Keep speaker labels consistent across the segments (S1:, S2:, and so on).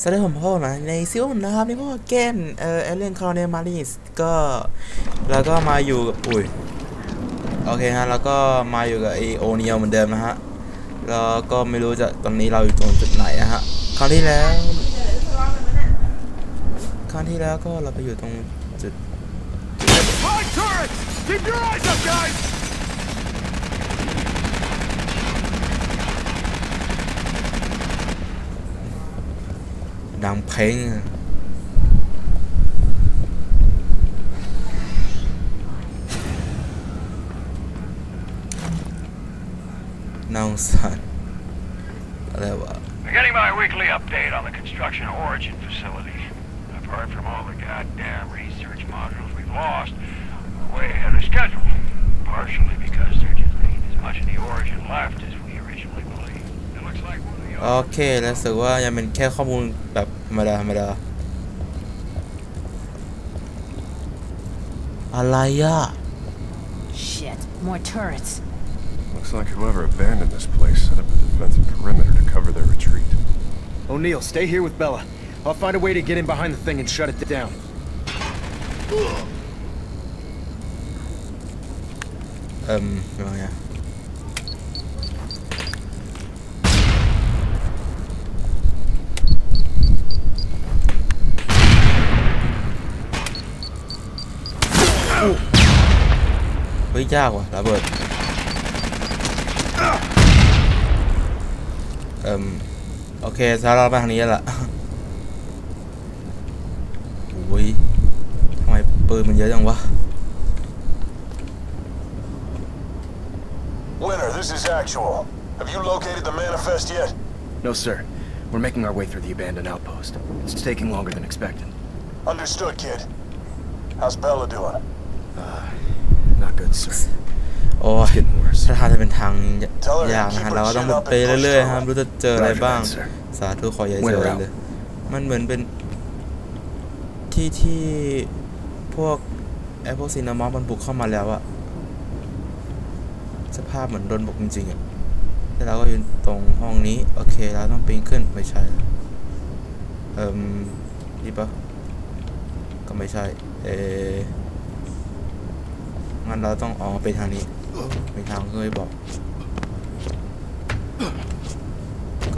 S1: สวัสดีผมพ่อมาในซิลนะครับในพ่อแกนเอ่อเอเลนคาร์เนมาริสก็แล้วก็มาอยู่กับอุ้ยโอเคฮะแล้วก็มาอยู่กับไอโอเนียเหมือนเดิมนะฮะแล้วก็ไม่รู้จะตอนนี้เราอยู่ตรงจุดไหนนะฮะครั้งที่แล้วครั้งที่แล้วก็เราไปอยู่ตรงจุด
S2: Keep your eyes up, guys!
S1: ดังเพลงอะน่าสงสารอะไรวะ
S2: Beginning my weekly update on the construction origin facility. I've heard from all the goddamn research modules we've lost. We're way ahead of schedule. Partially because there just ain't as much of the origin left as we originally believed. It looks like one of the
S1: โอเคแล้วรู้สึกว่ายังเป็นแค่ข้อมูลแบบ ธรรมดาธรรมดาอะไรอะ
S3: Shit, more turrets.
S4: Looks like whoever abandoned this place set up a defensive perimeter to cover their retreat.
S5: O'Neill, stay here with Bella. I'll find a way to get in behind the thing and shut it down.
S1: เอิ่ม เฮ้ยยากว่ะระเบิดเอิ่มโอเคซาเราไปทางนี้แล้วล่ะโอ้ยทำไมปืนมันเยอะจังวะ
S6: Winter, this is actual. Have you located the manifest yet?
S5: No, sir. We're making our way through the abandoned outpost. It's taking longer than expected.
S6: Understood, kid. How's Bella doing?
S5: Not good, sir.
S1: โอ้ย
S5: It's getting worse.
S1: ถ้าทางจะเป็นทางยากนะฮะเราก็ต้องไปเรื่อยๆครับรู้จะเจออะไรบ้าง
S5: Roger that, sir.
S1: สาธุขออย่าเจออะไรเลย มันเหมือนเป็นที่ที่พวกไอพวกซีนามอมันบุกเข้ามาแล้วอะสภาพเหมือนโดนบุกจริงๆอะแล้วเราก็อยู่ตรงห้องนี้ โอเคเราต้องปีนขึ้นไม่ใช่เอ่มนี่ปะก็ไม่ใช่ เออ งั้นเราต้องออกไปทางนี้ไปทางเคยบอก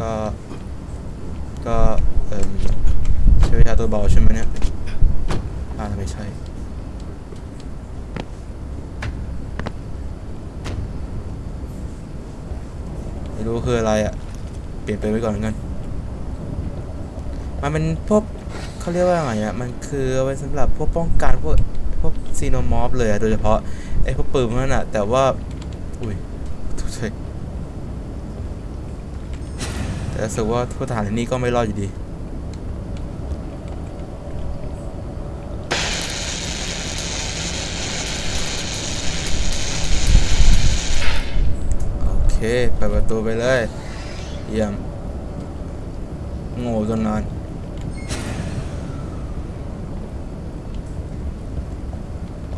S1: ก็ก็เอ่มใช้วิชาตัวเบาใช่ไหมเนี่ยอ่าไม่ใช่ไม่รู้คืออะไรอะ่ะ เปลี่ยนไปไว้ก่อนกันมันเป็นพวกเขาเรียกว่าไงอะ่ะ มันคือเอาไว้สำหรับพวกป้องกันพวก ซีโนมอฟเลยโดยเฉพาะไอ้พวกปืนพวกนั้นอะแต่ว่า อุ้ยทุกทีแต่รู้สึกว่าผู้ทหารที่นี่ก็ไม่รอดอยู่ดีโอเคเปิดประตูไปเลย เยี่ยมโง่จนนาน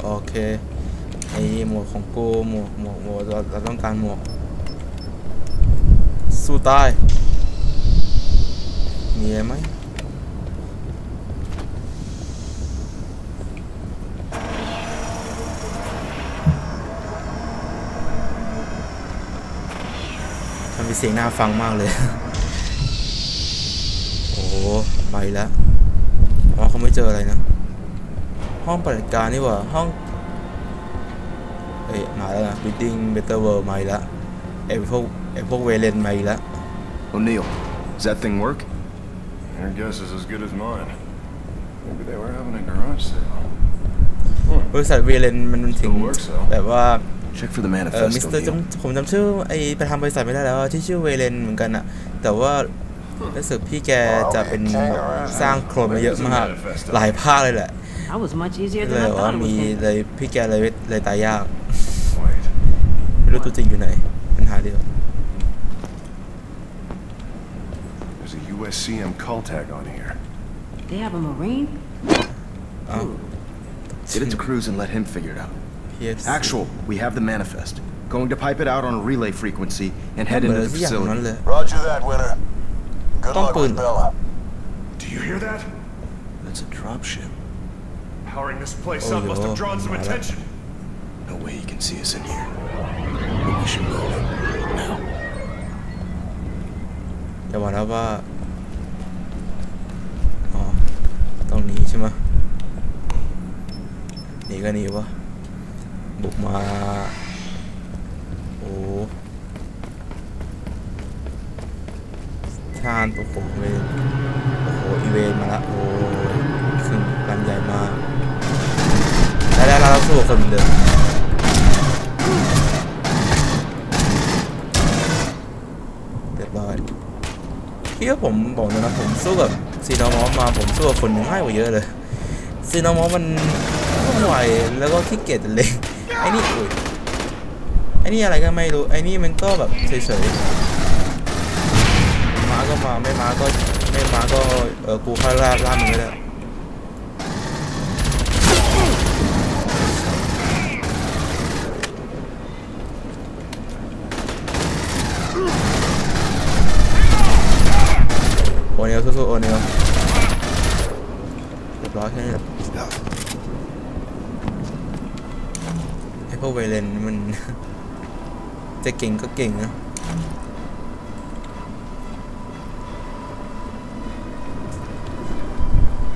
S1: โอ เคไอหมวกของกูหมวกหมวกหมวกเราเราต้องการหมวกสู้ตายมีอะไรไหมมันมีเสียงน่าฟังมากเลย โอ้ไปแล้วอ๋อเขาไม่เจออะไรนะ ห้องปฏิบัติการนี่หว่าห้อง มาแล้วนะ Building Better World มาอีกแล้วไอ้พวกไอ้พวกเวเลนมาอีกแล้ว
S5: O'Neill, does that thing work?
S4: Your guess is as good as mine. Maybe they were having a garage sale.
S1: บริษัทเวเลนมันถึง
S4: Still works though.
S1: แบบว่า
S5: Check for the
S1: เออ
S5: manifest,
S1: มิสเตอร์
S5: O'Neill.
S1: จำผมจำชื่อไอ้ประธานบริษัทไม่ได้แล้วอะที่ชื่อเวเลนเหมือนกันอะแต่ว่ารู้สึกพี่แกจะเป็นสร้างโคลนมาเยอะมาก หลายภาคเลยแหละ
S3: That was much easier
S1: เลย
S3: than I
S1: ว่า
S3: thought it
S1: มี
S3: was gonna
S1: เลยพี่แกเลยเลยตายยาก
S4: Wait.
S1: ไม่รู้ตัวจริงอยู่ไหนปัญหาเดียว
S4: There's a USCM call tag on here.
S3: They have a marine?
S1: อ้าว
S5: Get it to Cruz and let him figure it out.
S1: PFC
S5: Actual, we have the manifest. Going to pipe it out on a relay frequency and
S1: เห
S5: head
S1: มือน
S5: into the
S1: สักอย่างนั้น
S5: facility.
S1: เลย
S6: Roger that, Winter. Good
S1: Don't
S6: luck with
S1: put-
S6: Bella.
S4: hear that?
S5: That's a dropship.
S4: Powering this place
S1: Oh,
S4: up must
S1: yeah.
S4: have drawn some
S1: Alright.
S4: attention.
S5: No way he can see us in here.
S1: อย่าบอกนว่า อ๋อ ต้องหนีใช่ไหมหนีก็หนีวะ บุกมา โอ้ทานโอ้โหเวนโอ้โห อีเวนมาละ โอ้ขึ้นลำใหญ่มากแล้วแล้วเราสู้กับคนเหมือนเดิม พี่ว่าผมบอกเลยนะผมสู้กับซีนอมอมาผมสู้กับคนง่ายกว่าเยอะเลยซีนอมอมันวุ่นวแล้วก็ขี้เกียจเลยไอ้นี่อุ้ยไอ้นี่อะไรก็ไม่รู้ไอ้นี่มันก็แบบเฉยๆมาก็มาไม่มาก็ไม่มาก็เออกูค่อยล่าล่ามันไม่ได้โอเนียลสู้ๆโอเนียลเรียบร้อยแค่นี้แหละไอพวกเวเลนมัน จะเก่งก็เก่งนะ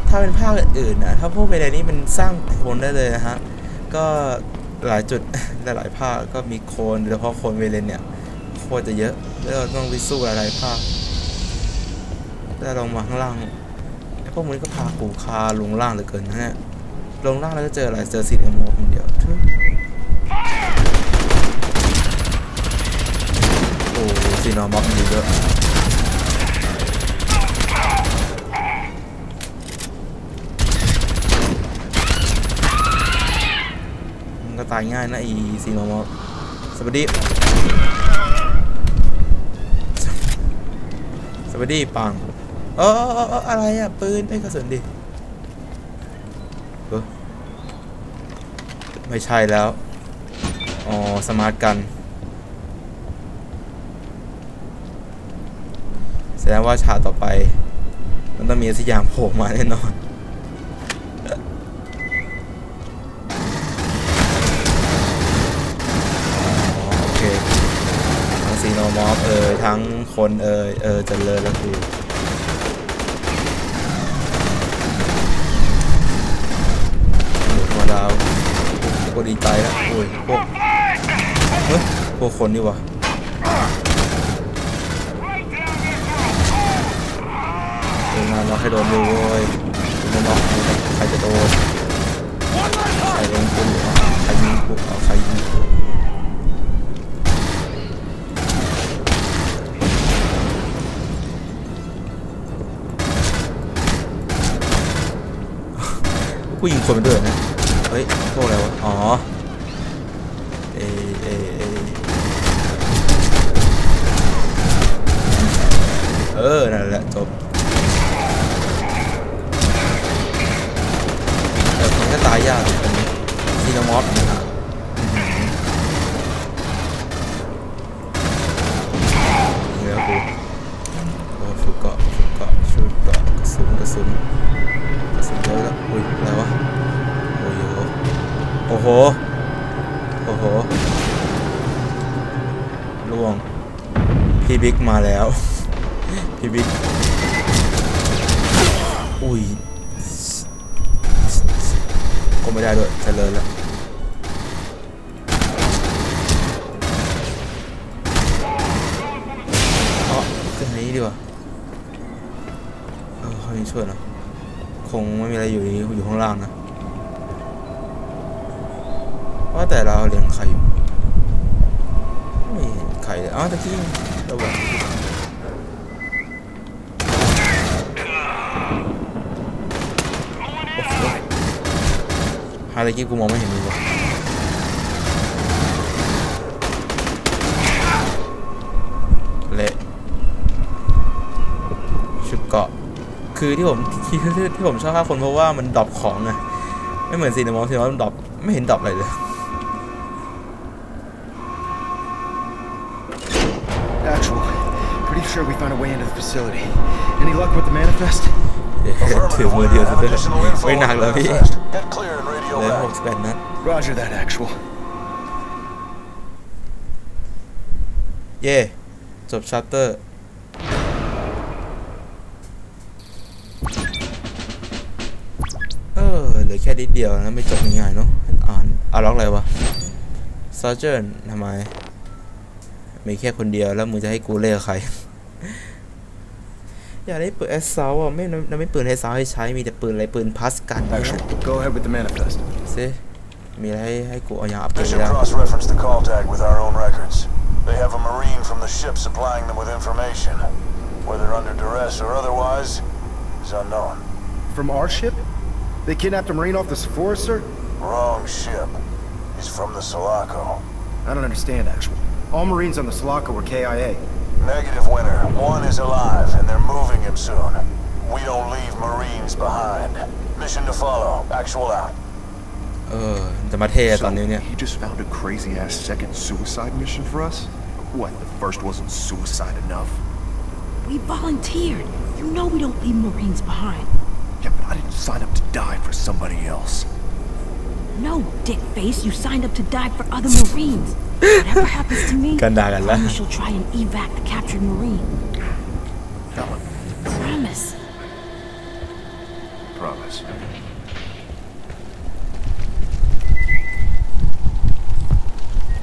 S1: ถ้าเป็นภาคอื่นๆนะถ้าพวกเวเลนนี่มันสร้างโคลนได้เลยนะฮะ ก็หลายจุดหลายๆภาคก็มีโคลนโดยเฉพาะโคลนเวเลนเนี่ยโคตรจะเยอะแล้วเราต้องไปสู้หลายๆภาค แต่ลงมาข้างล่างไอ้พวกมันก็พากูคาลงล่างเหลือเกินนะเนี่ยลงล่างแล้วก็เจออะไรเจอซีดเอโมคนเดียวโอ้ซีนอม็อกมันดีด้วยมันก็ตายง่ายนะอีซีนอม็อกสวัสดีสวัสดีปัง เออออเออะไรอะ ปืนไอ้กระสุนดิไม่ใช่แล้ว อ๋อ สมาร์ทกัน แสดงว่าฉากต่อไป มันต้องมีสักอย่างโผล่มาแน่นอนอ๋อโอเคทั้งซีโนมอฟเอ่ยทั้งคนเอ่ยเออเจริญแล้วคือ โอ้ธรรมดาวก็ดีใจแล้วโอ้ยพวกเฮ้ยพวกคนนี่วะเอองานเราให้โดนดูเว้ยดูน้องๆใครจะโดนใครโดนกูอะใครยิงกูเอาใครยิงกูกูยิงคนไปด้วยนะ ฮ้ยโทษอะไรวะ อ๋อเอเอเอเออ นั่นแหละจบ อุ้ยก็ไม่ได้ด้วยเจริญแล้วอ๋อขึ้นนี้ดีกว่าเออเขายังช่วยนะคงไม่มีอะไรอยู่นี่อยู่ข้างล่างนะว่าแต่เราเลี้ยงไข่อยู่ไม่เห็นไข่เลยอ้าตะกี้เราบอกโอ้โห ฮาตะกี้กูมองไม่เห็นเลยวะเละชุดเกาะ คือที่ผมที่ที่ที่ผมชอบภาคคนเพราะว่ามันดรอปของไงไม่เหมือนซีนามอลซีนามอลมันดรอปไม่เห็นดรอปอะไรเลย
S5: Actual. Pretty sure we found a way into the facility. Any luck with the manifest?
S1: ถือมือเดียวซะ
S6: Have
S1: ด้วย
S6: additional info
S1: ไม่หนัก
S6: on
S1: แล้ว
S6: the
S1: พี่
S6: manifest. Get clear and radio
S1: เหลือ
S6: back.
S1: หกสิบแปดนัด
S5: Roger that, actual.
S1: เย่จบชัตเตอร์เออเหลือแค่นิดเดียวนะไม่จบง่ายๆเนาะอ่านอ่านล็อกอะไรวะ Sergeant ทำไมมีแค่คนเดียวแล้วมึงจะให้กูเล่นกับใคร อยากได้ปืนแอสซาวอ่ะไม่ไม่ไม่ปืนแอสซาวให้ใช้ มีแต่ปืนอะไรปืนพัสกัน
S5: Actual, go ahead with the manifest.
S1: ซิมีอะไรให้ให้กูเอาอย่างอัปเกรด
S6: Mission
S1: ได้
S6: cross-referenced the call tag with our own records. They have a Marine from the ship supplying them with information. Whether under duress or otherwise is unknown.
S5: From our ship? They kidnapped a Marine off the Sephora, sir?
S6: Wrong ship. He's from the Sulaco.
S5: I don't understand, actual. All Marines on the Sulaco were KIA.
S6: Negative winner. One is alive, and they're moving him soon. We don't leave Marines behind. Mission to follow. Actual out.
S1: เออจะมาเท่ตอนนี้เนี่ย
S4: he just found a crazy ass second suicide mission for us? What, the first wasn't suicide enough?
S3: We volunteered. You know we don't leave Marines behind.
S4: Yeah, but I didn't sign up to die for somebody else.
S3: No, dick face. You signed up to die for other Marines. Whatever happens to me,
S1: กันด่ากันละ
S3: promise you'll try and evac the captured Marine.
S4: Helen,
S3: Promise.
S4: promise.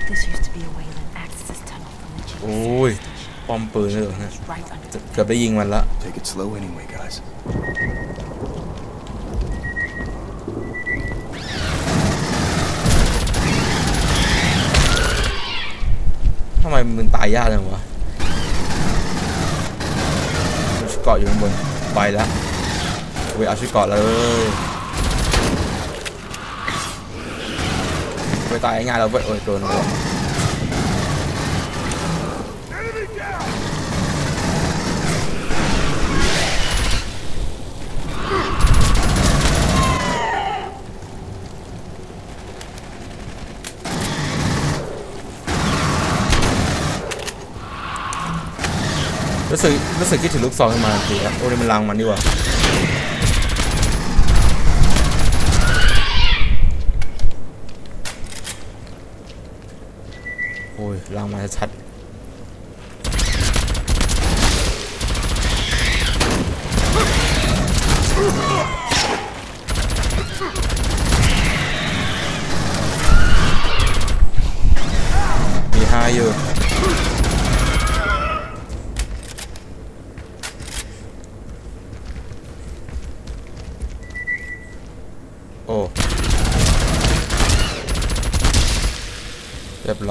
S3: This used to be a Wayland access tunnel from the
S1: โอ้ย
S3: GSA
S1: ป้อมปืนเลยเหรอเนี่ย
S3: station. Right under
S1: จะ
S3: the
S1: เกือบได้ยิงมันละ
S5: Take it slow anyway, guys.
S1: ไมมันตายยากจังวะชุดเกาะอยู่ข้างบนไปแล้วเว้ยเอาชุดเกาะเลยไปตายง่ายแล้วเว้ยโอ้ยโดน สึกรู้สึกคิดถึงลูกซองขึ้นมาทันทีโอ้ยมันลังมันดีกว่าโอ้ยลังมาชัดมีห้าอยู่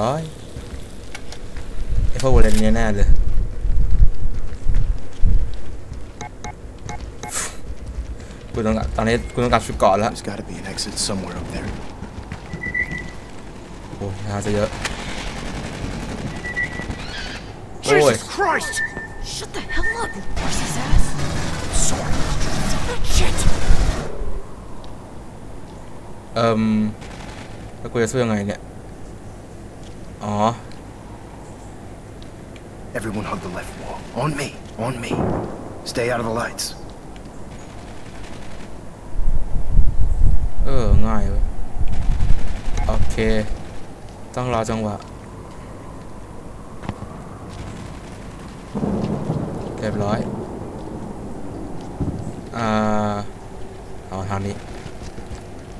S1: nói F voleniana Kunung tanah kunung kasih kau lah.
S5: There's gotta be an exit somewhere up there.
S1: Oh, nah saja. Jesus
S4: Christ!
S3: Shut the hell up, you horse's ass!
S4: Sorry.
S3: Shit.
S1: Um, aku ya sudah ngai này. กูจะสู้ยังไงเนี่ย อ๋อ
S5: Everyone hug the left wall. On me. On me. Stay out of the lights.
S1: เออ ง่ายเว้ยโอเค ต้องรอจังหวะ เรียบร้อย อ่าเอาทางนี้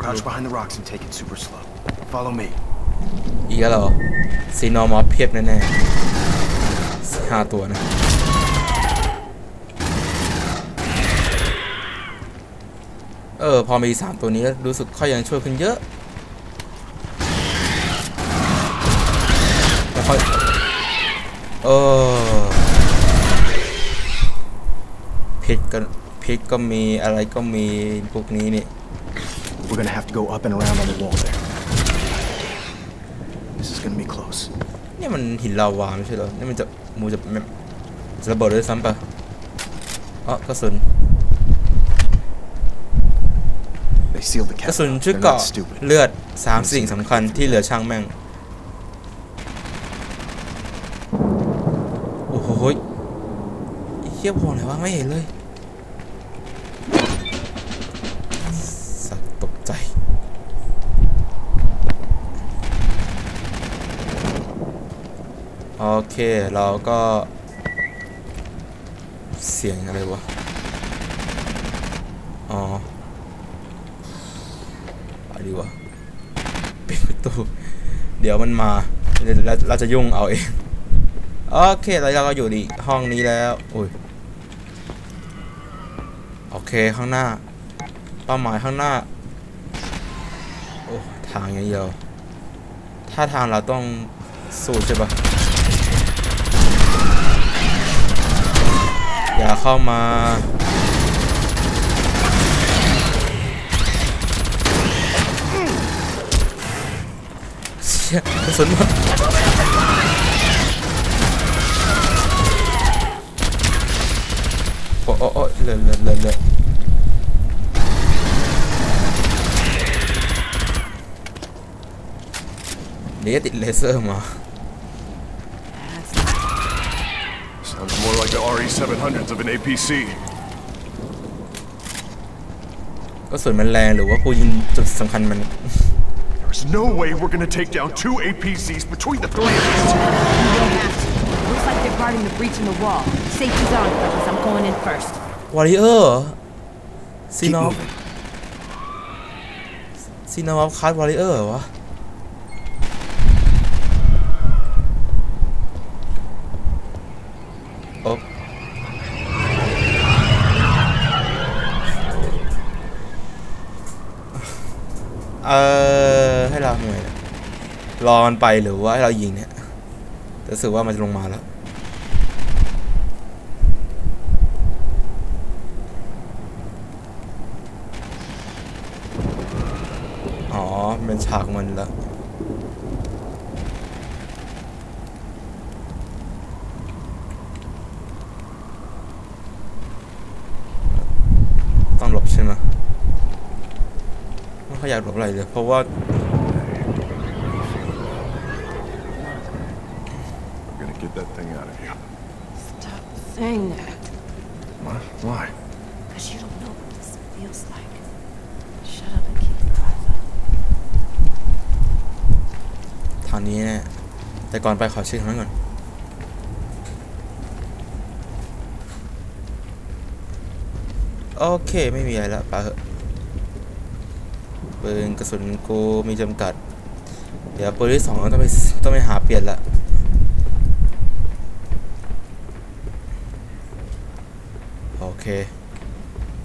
S5: Crouch behind the rocks and take it super slow. Follow me.
S1: อีกแล้วเหรอซีนอมอฟเพียบแน่ๆห้าตัวนะเออ พอมีสามตัวนี้แล้วรู้สึกค่อยยังช่วยขึ้นเยอะแล้วค่อยเออพิษก็พิษก็มีอะไรก็มีพวกนี้นี่
S5: We're gonna have to go up and around on the wall there. This is gonna be close.
S1: เนี่ยมันหินลาวาไม่ใช่เหรอนี่มันจะมูจะมันจะระเบิดด้วยซ้ำปะอ๋อกระสุน
S5: They sealed the
S1: กระ
S5: cap.
S1: สุนชุด
S5: They're
S1: เกราะ
S5: not stupid.
S1: เลือดสามสิ่งสำคัญที่เหลือช่างแม่ง โอ้โหยไอ้เฮียพอไหนวะไม่เห็นเลย เค เราก็ เสียงอะไรวะ อ๋อไปดีกว่าปิดประตู เดี๋ยวมันมา เราเราจะยุ่งเอาเอง โอเคแล้วเราก็อยู่ดีห้องนี้แล้ว อุ้ย โอเค ข้างหน้า เป้าหมายข้างหน้า โอ้ ทางอย่างเดียวถ้าทางเราต้องสู้ใช่ปะ Dạ không mà Nó súng quá Ôi ôi ôi Lên lên lên lên Lía tịt laser mà.
S4: Sounds more like the RE-700s of an APC.
S1: ก็ส่วนมันแรงหรือว่าผู้ยิงจุดสำคัญมัน
S4: There's no way we're gonna take down two APCs between the three of us.
S3: You don't have to. Looks like they're guarding the breach in the wall. Safety's on, fellas. I'm going in first.
S1: วอริเออร์ซี
S5: Keep
S1: นอฟ
S5: moving.
S1: ซีนอฟคาร์ดวอริเออร์วะ เออให้เราทำไงเนี่ยรอมันไปหรือว่าให้เรายิงเนี่ยจะรู้สึกว่ามันจะลงมาแล้วอ๋อเป็นฉากมันแล้ว ต้องหลบใช่ไหมไม่ค่ อยอยากหลบอะไรเลย เพราะว่า
S4: We're gonna get that thing out of here.
S3: Stop saying that.
S4: What? Why?
S3: Because you don't know what this feels like. Shut up and keep your eyes up.
S1: ทางนี้แน่แต่ก่อนไปขอเช็คทางนั้นก่อนโอเค ไม่มีอะไรแล้วไปเถอะ ปืนกระสุนกูมีจำกัด เดี๋ยวปืนที่สองต้องไปต้องไปหาเปลี่ยนละโอเค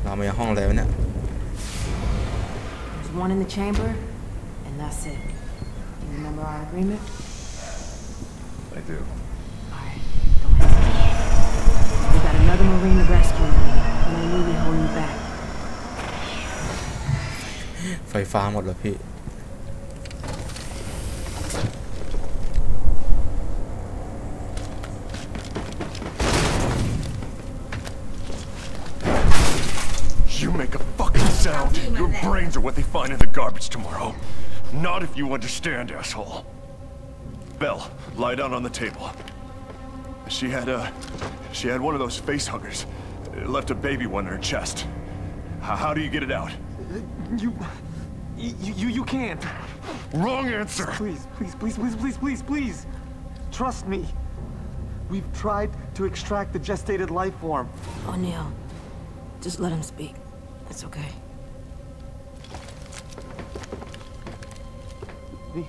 S1: เรามายังห้องอะไรวะเนี่ย
S3: There's one in the chamber, and that's it. You remember our agreement?
S4: I do.
S3: Alright, don't hesitate. We got another Marine to rescue, and we knew we hold you back.
S1: ไฟฟ้าหมดแล้วพี่
S4: You make a fucking sound. Your brains are what they find in the garbage tomorrow. Not if you understand, asshole. Belle, lie down on the table. She had a... She had one of those face huggers. It left a baby one in her chest. H- how do you get it out?
S7: You, you, you, you can't.
S4: Wrong answer!
S7: Please, please, please, please, please, please, please. Trust me. We've tried to extract the gestated life form.
S3: O'Neill, just let him speak. It's okay.
S7: The,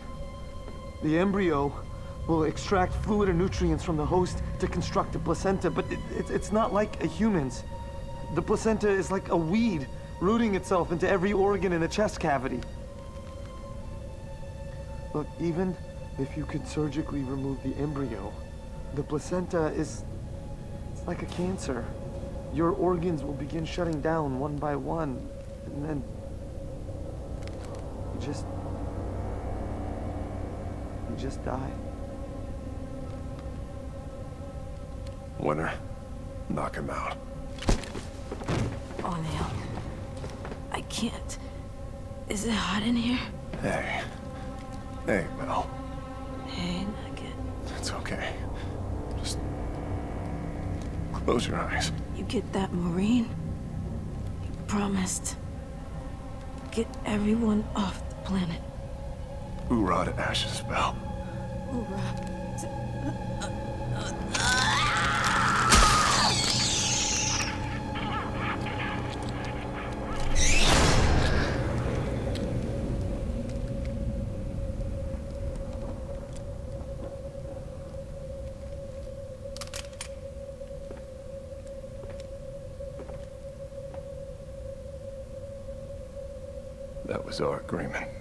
S7: the embryo will extract fluid and nutrients from the host to construct a placenta, but it, it, it's not like a human's. The placenta is like a weed, rooting itself into every organ in the chest cavity. Look, even if you could surgically remove the embryo, the placenta is it's like a cancer. Your organs will begin shutting down one by one, and then you just you just die.
S4: Winner, knock him out.
S3: O'Neill, I can't. Is it hot in here?
S4: Hey. Hey, Mel.
S3: Hey, Nugget.
S4: It's okay. Just... Close your eyes.
S3: You get that Marine? You promised. Get everyone off the planet.
S4: Hoorah to ashes, Belle.
S3: Hoorah.
S4: That was our agreement.